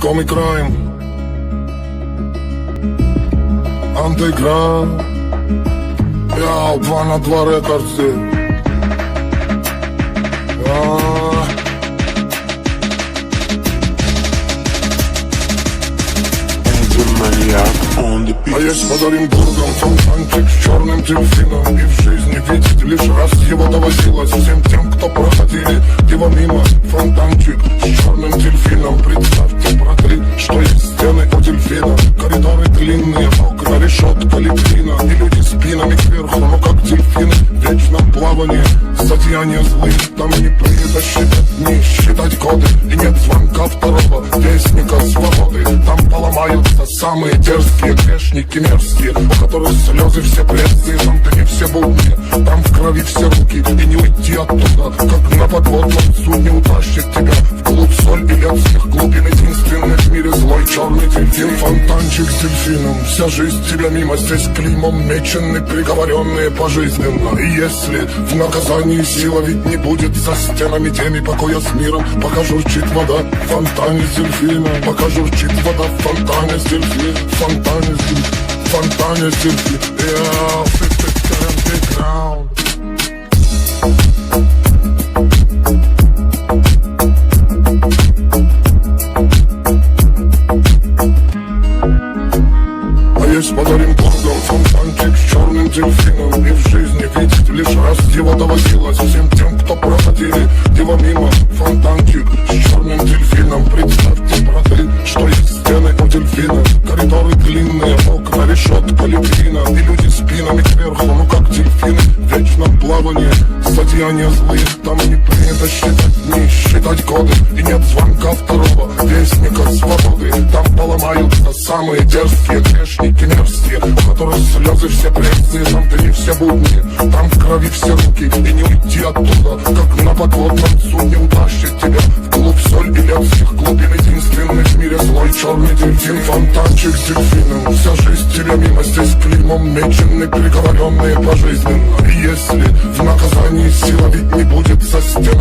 Комик Райм Андеграунд Я два на два рекордси А, Маньяк on the А beat есть под Оренбургом фонтанчик с черным дельфином. И в жизни видеть лишь раз его доводилось Всем тем, кто проходили его мимо. Фонтанчик с черным дельфином. Представьте, браты, что есть стены у дельфина. Коридоры длинные, окна, решетка, литвина И люди спинами кверху, ну как дельфины В вечном плавании, злодеяния злые Там не принято считать дни, считать годы И нет звонка второго самые дерзкие грешники мерзкие У которых слезы все пресные, там не все будни Там в крови все руки и не уйти оттуда Как на подводном судне утащит тебя В клуб соль и лед всех черный дельфин Фонтанчик с дельфином Вся жизнь тебя мимо Здесь клеймом мечены приговоренные пожизненно. И если в наказании сила ведь не будет За стенами теми покоя с миром Пока журчит вода в фонтане с дельфином Пока журчит вода в фонтане с дельфином фонтане с дельфином фонтане с дельфином Под Оренбургом фонтанчик с черным дельфином. И в жизни видеть лишь раз его доводилось Всем тем, кто проходили его мимо. Фонтанчик с черным дельфином. Представьте, браты, что есть стены у дельфина. Коридоры длинные, окна, решетка, литвина И люди спинами кверху, ну как дельфины В вечном плавании, злодеяния злые Там не принято считать дни, считать годы И нет звонка второго вестника свободы. Там поломаются самые дерзкие грешники которых слезы все пресные, не все будни Там в крови все руки и не уйти оттуда Как на подводном судне утащит тебя. В клуб соль и всех глубин Единственный в мире злой черный дельфин. Фонтанчик с дельфином Вся жизнь тебя мимо. Здесь клеймом мечены Приговоренные пожизненно. И если в наказании сила ведь не будет за стенами